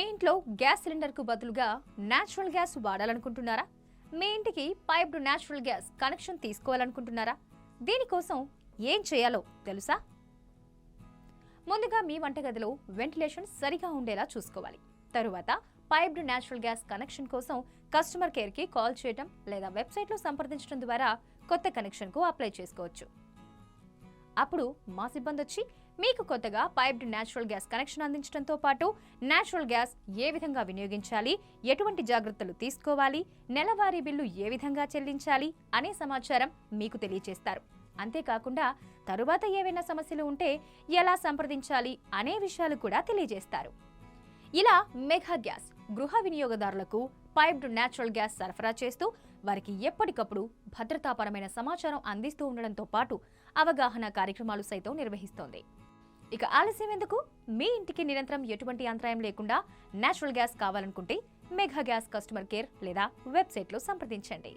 మీ ఇంట్లో గ్యాస్ సిలిండర్కు బదులుగా natural gas వాడాలనుకుంటున్నారా? మీ ఇంటికి పైప్డ్ న్యాచురల్ గ్యాస్ కనెక్షన్ తీసుకోవాలనుకుంటున్నారా? దీనికోసం ఏం చేయాలో తెలుసా? ముందుగా మీ వంటగదిలో వెంటిలేషన్ సరిగా ఉండేలా చూసుకోవాలి. తరువాత పైప్డ్ న్యాచురల్ గ్యాస్ కనెక్షన్ కోసం కస్టమర్ కేర్కి కాల్ చేయడం లేదా వెబ్సైట్లో సంప్రదించడం ద్వారా కొత్త కనెక్షన్కు అప్లై చేసుకోవచ్చు. అప్పుడు మా సిబ్బంది వచ్చి మీకు కొత్తగా పైప్డ్ న్యాచురల్ గ్యాస్ కనెక్షన్ అందించడంతో పాటు న్యాచురల్ గ్యాస్ ఏ విధంగా వినియోగించాలి ఎటువంటి జాగ్రత్తలు తీసుకోవాలి నెలవారీ బిల్లు ఏ విధంగా చెల్లించాలి అనే సమాచారం మీకు తెలియజేస్తారు అంతేకాకుండా తరువాత ఏవైనా సమస్యలు ఉంటే ఎలా సంప్రదించాలి అనే విషయాలు కూడా తెలియజేస్తారు. ఇలా మెగా గ్యాస్ గృహ వినియోగదారులకు పైప్డ్ న్యాచురల్ గ్యాస్ సరఫరా చేస్తూ వారికి ఎప్పటికప్పుడు భద్రతాపరమైన సమాచారం అందిస్తూ ఉండడంతో పాటు అవగాహన కార్యక్రమాలు సైతం నిర్వహిస్తోంది. ఇక ఆలస్యం ఎందుకు? మీ ఇంటికి నిరంతరం ఎటువంటి అంతరాయం లేకుండా నేచురల్ గ్యాస్ కావాలనుకుంటే మెగా గ్యాస్ కస్టమర్ కేర్ లేదా వెబ్సైట్లో సంప్రదించండి.